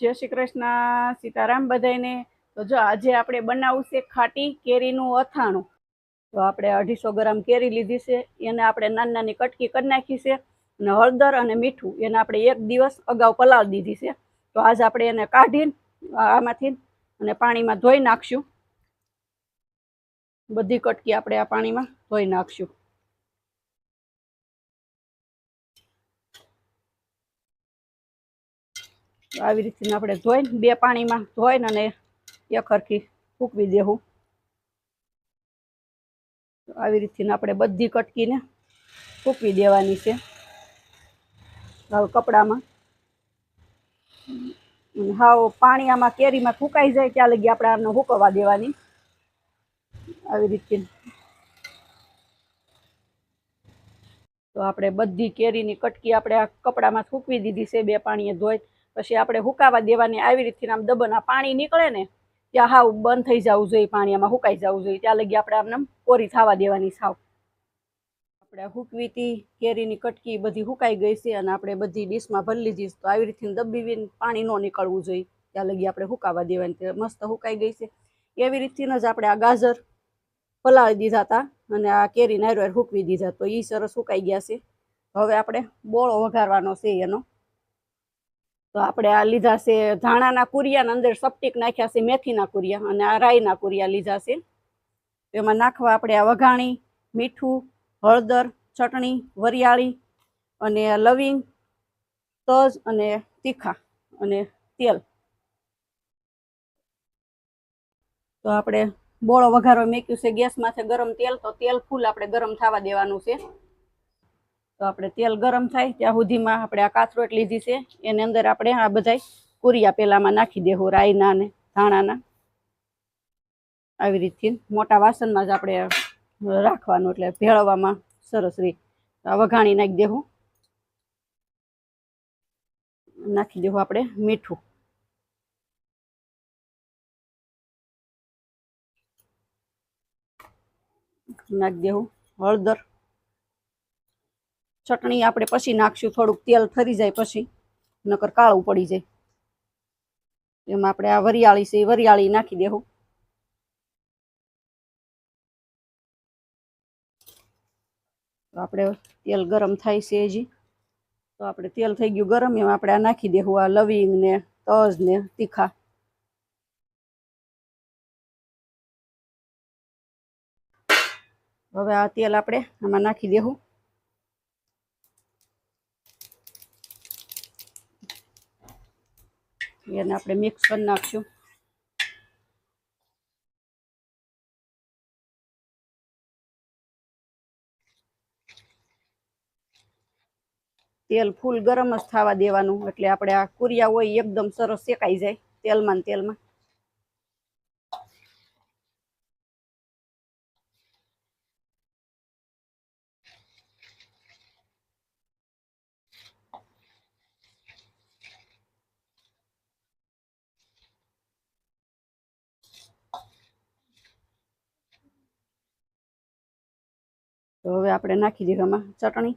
જય શ્રી કૃષ્ણ, સીતારામ બધાઈને તો જો આજે આપણે બનાવવું છે ખાટી કેરીનું અથાણું. તો આપણે અઢીસો ગ્રામ કેરી લીધી છે, એને આપણે નાની નાની કટકી કરી નાખી છે અને હળદર અને મીઠું એને આપણે એક દિવસ અગાઉ પલાળી દીધી છે. તો આજ આપણે એને કાઢીને આમાંથી અને પાણીમાં ધોઈ નાખશું. બધી કટકી આપણે આ પાણીમાં ધોઈ નાખશું. આવી રીતે આપણે ધોઈને બે પાણીમાં ધોઈને અને એક હરખી ફૂકવી દેવું આવી રીતે આપણે બધી કટકીને ફૂકવી દેવાની છે. હવે કપડામાં. હાવ પાણી આમાં કેરીમાં ફૂંકાઈ જાય ત્યાં લગી આપણે આને હુકવવા દેવાની. આવી રીતે. તો આપણે બધી કેરીની કટકી આપણે આ કપડામાં ફૂંકવી દીધી છે, બે પાણીએ ધોઈ પછી આપણે હુકાવા દેવાની આવી રીતથી આમ દબના પાણી નીકળે ને, ત્યાં હાવ બંધ થઈ જવું જોઈએ પાણી, આમાં હુકાઈ જવું જોઈએ. ત્યાં લગી આપણે આમને કોરી થવા દેવાની સાવ. આપણે હુકવીતી, કેરીની કટકી બધી હુકાઈ ગઈ છે અને આપણે બધી ડીશમાં ભરી લીધી તો આવી રીતે દબીવીને પાણી ન નીકળવું જોઈએ. ત્યાં લગી આપણે હુકાવા દેવાની મસ્ત હુકાઈ ગઈ છે. એવી રીતથી જ આપણે આ ગાજર પલાળી દીધા હતા અને આ કેરી નાયરો હુકવી દીધા. તો એ સરસ હુકાઈ ગયા છે. હવે આપણે બોળો વઘારવાનો છે એનો. તો આપણે આ લીધા છે, ધાણાના કુરિયા અંદર સપટીક નાખ્યા છે, મેથીના કુરિયા અને આ રાઈના કુરિયા લીધા છે. એમાં નાખવા આપણે આ વઘાણી, મીઠું, હળદર, ચટણી, વરિયાળી અને લવિંગ, તજ અને તીખા અને તેલ. તો આપણે બોળો વઘારો મેક્યું છે, ગેસ માથે ગરમ તેલ, તો તેલ ફૂલ આપણે ગરમ થવા દેવાનું છે. તો આપણે તેલ ગરમ થાય ત્યાં સુધીમાં આપણે આ કાથરોટ લીધી છે. એની અંદર આપણે આ બધાય કુરિયા પેલામાં નાખી દેવું રાઈના ને ધાણાના. આવી રીતથી મોટા વાસણમાં જ આપણે રાખવાનું એટલે ભેળવવામાં સરસ રીત વઘાણી નાખી દેવું નાખી દેવું આપણે મીઠું. નાખી દેવું હળદર. ચટણી આપણે પછી નાખશું, થોડુંક તેલ ઠરી જાય પછી, નકર કાળું પડી જાય. એમાં આપણે આ વરિયાળી છે, એ વરિયાળી નાખી દેવું આપણે તેલ ગરમ થાય છે હજી. તો આપણે તેલ થઈ ગયું ગરમ, એમાં આપણે આ નાખી દેવું આ લવિંગ ને તજ ને તીખા. હવે આ તેલ આપણે આમાં નાખી દેવું એને આપણે મિક્સ કરી નાખશું. તેલ ફૂલ ગરમ જ થવા દેવાનું, એટલે આપણે આ કુરિયા હોય એકદમ સરસ શેકાઈ જાય, તેલમાં તેલમાં. તો હવે આપણે નાખી દઈએ આમાં ચટણી.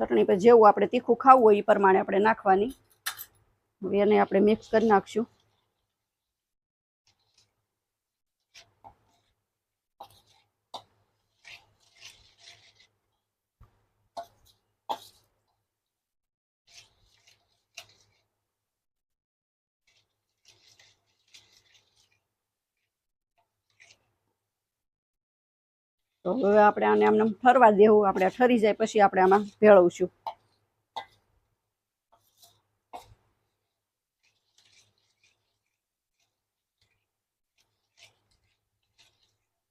ચટણી પર જેવું આપણે તીખું ખાવું હોય એ પ્રમાણે આપણે નાખવાની. હવે એને આપણે મિક્સ કરી નાખશું. તો હવે આપણે આને આમને ઠરવા દેવું, આપણે ઠરી જાય પછી આપણે આમાં ભેળવશું.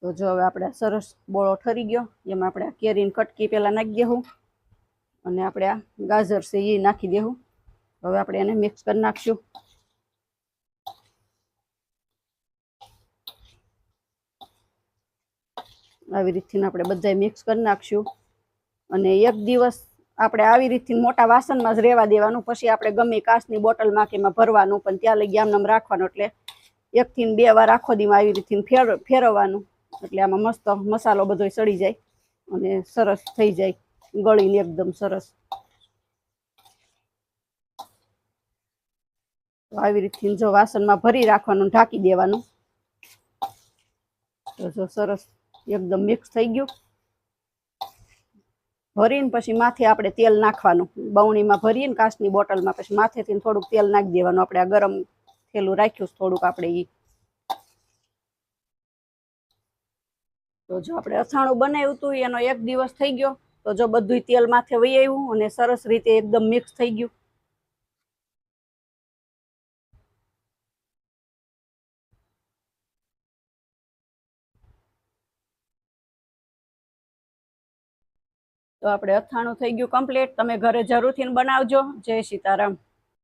તો જો હવે આપણે સરસ બોળો ઠરી ગયો, એમાં આપણે આ કેરીની કટકી પહેલાં નાખી દેવું અને આપણે આ ગાજર છે એ નાખી દેવું. હવે આપણે એને મિક્સ કરી નાખશું. આવી રીતથી આપણે બધાય મિક્સ કરી નાખશું. અને એક દિવસ આપણે આવી રીતથી મોટા વાસણમાં જ રહેવા દેવાનું. પછી આપણે ગમે કાચની બોટલમાં કે એમાં ભરવાનું, પણ ત્યાં લઈ આમ રાખવાનું. એટલે એકથી બે વાર આખો દીમાં આવી રીતથી ફેર, ફેરવવાનું. એટલે આમાં મસ્ત મસાલો બધો સડી જાય અને સરસ થઈ જાય. ગળીને એકદમ સરસ. આવી રીતથી જો વાસણમાં ભરી રાખવાનું, ઢાંકી દેવાનું. તો જો સરસ એકદમ મિક્સ થઈ ગયું. ભરીને પછી માથે આપણે તેલ નાખવાનું. બવણીમાં ભરીને કાચની બોટલમાં પછી માથેથી થોડુંક તેલ નાખી દેવાનું. આપણે આ ગરમ થેલું રાખ્યું થોડુંક આપણે ઈ. તો જો આપણે અથાણું બનાવ્યું હતું એનો એક દિવસ થઈ ગયો. તો જો બધું તેલ માથે વહી આવ્યું અને સરસ રીતે એકદમ મિક્સ થઈ ગયું. તો આપણે અથાણું થઈ ગયું કમ્પ્લીટ તમે ઘરે જરૂરથી બનાવજો. જય સીતારામ.